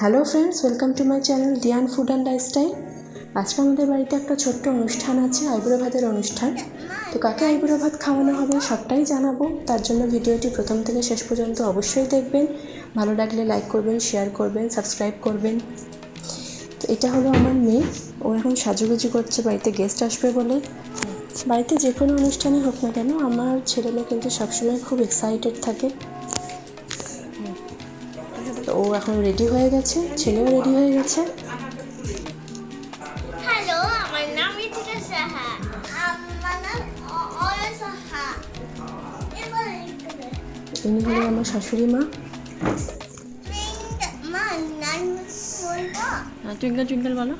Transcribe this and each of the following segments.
Hello friends welcome to my channel Diyan food and lifestyle আজকে আমাদের বাড়িতে একটা ছোট্ট অনুষ্ঠান আছে, আইবুড়ো ভাতের অনুষ্ঠান। তো কাকে আইবুড়ো ভাত খাওয়ানো হবে সবটাই জানাব। তার জন্য ভিডিওটি প্রথম থেকে শেষ পর্যন্ত অবশ্যই দেখবেন। ভালো লাগলে লাইক করবেন শেয়ার করবেন সাবস্ক্রাইব করবেন। তো এটা হলো আমার মেয়ে। ও এখন সাজুগুজু করছে, বাড়িতে গেস্ট আসবে বলে। বাড়িতে যে কোনো অনুষ্ঠানই হোক না কেন, আমার ছেলে মেয়ে কিন্তু সবসময় খুব এক্সাইটেড থাকে। এখন রেডি হয়ে গেছে ছেলেও রেডি হয়ে গেছে। হ্যালো আমার নাম ঋতিকা সাহা। আমার নাম অ- সাহা। ইনি হলো আমার শাশুড়ি মা। নাম বলব? টুইঙ্কেল টুইঙ্কেল বলো।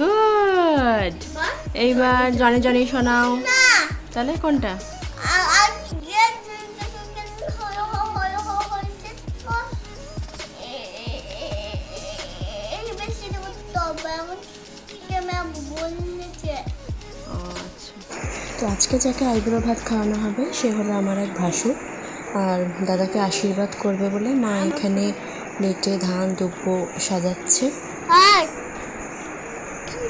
গুড? এইবার জনে জনে শোনাও। তাহলে কোনটা? তো আজকে যাকে আইবুড়ো ভাত খাওয়ানো হবে, সে হলো আমার এক ভাসুর। আর দাদাকে আশীর্বাদ করবে বলে মা এখানে প্লেটে ধান দুব্য সাজাচ্ছে। আর তুমি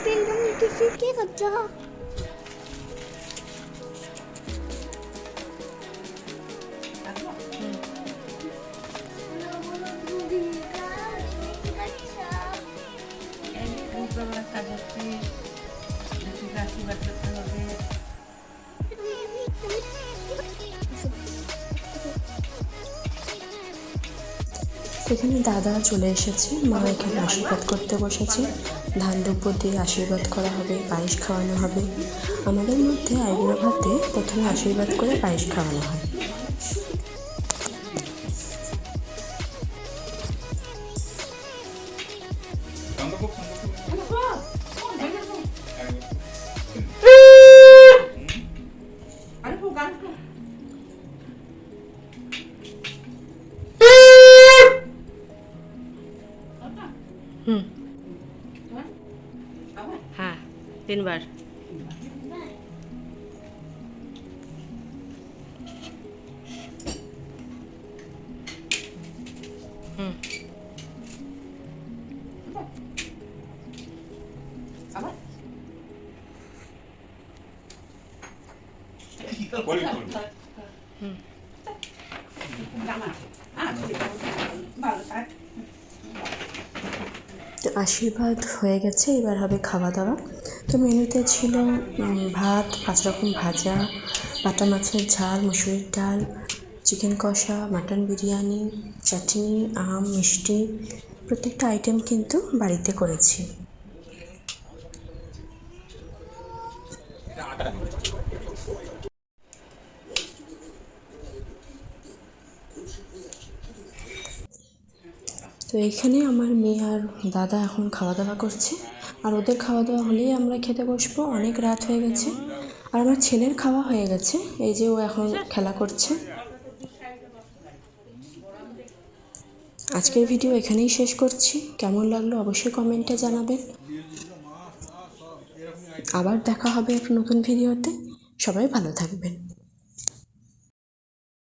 এখানে দাদা চলে এসেছে। মা এখানে আশীর্বাদ করতে বসেছে। ধান দুপুর দিয়ে আশীর্বাদ করা হবে, পায়েস খাওয়ানো হবে। আমাদের মধ্যে আইবুড়ো ভাতে প্রথমে আশীর্বাদ করে পায়েস খাওয়ানো হয়। হুম। হ্যাঁ তিনবার। হুম। তো আশীর্বাদ হয়ে গেছে, এবার হবে খাওয়া দাওয়া তো মেনুতে ছিল ভাত, পাঁচ রকম ভাজা, বাটা মাছের ঝাল, মুসুরির ডাল, চিকেন কষা, মাটন বিরিয়ানি, চাটনি, আম, মিষ্টি, প্রত্যেকটা আইটেম কিন্তু বাড়িতে করেছি। তো এইখানে আমার মেয়ে আর দাদা এখন খাওয়া দাওয়া করছে। আর ওদের খাওয়া দাওয়া হলেই আমরা খেতে বসবো। অনেক রাত হয়ে গেছে। আর আমার ছেলের খাওয়া হয়ে গেছে। এই যে ও এখন খেলা করছে। আজকের ভিডিও এখানেই শেষ করছি। কেমন লাগল অবশ্যই কমেন্টে জানাবেন। আবার দেখা হবে একটা নতুন ভিডিওতে। সবাই ভালো থাকবেন।